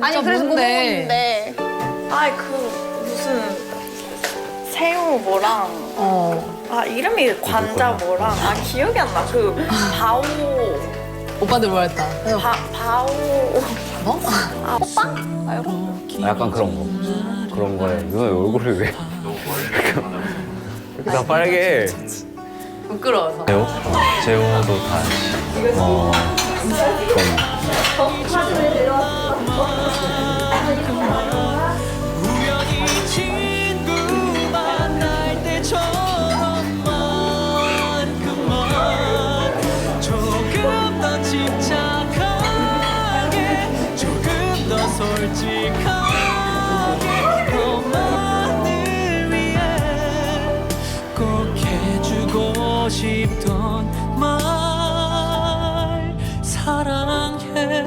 아니 그래서 못 먹었는데 아이 그 무슨 새우 뭐랑 어. 아 이름이 관자 뭐랑 아 기억이 안 나. 그 바오 오빠들 뭐랬다. 바 바오 뭐? 아 호빵? 아 아, 약간 그런 거. 그런 거에 누나 얼굴을 왜 이렇게 다 빨개? 부끄러워서. 제호? 어, 제호도 다시. 어, 좀. 싶던 말. 사랑.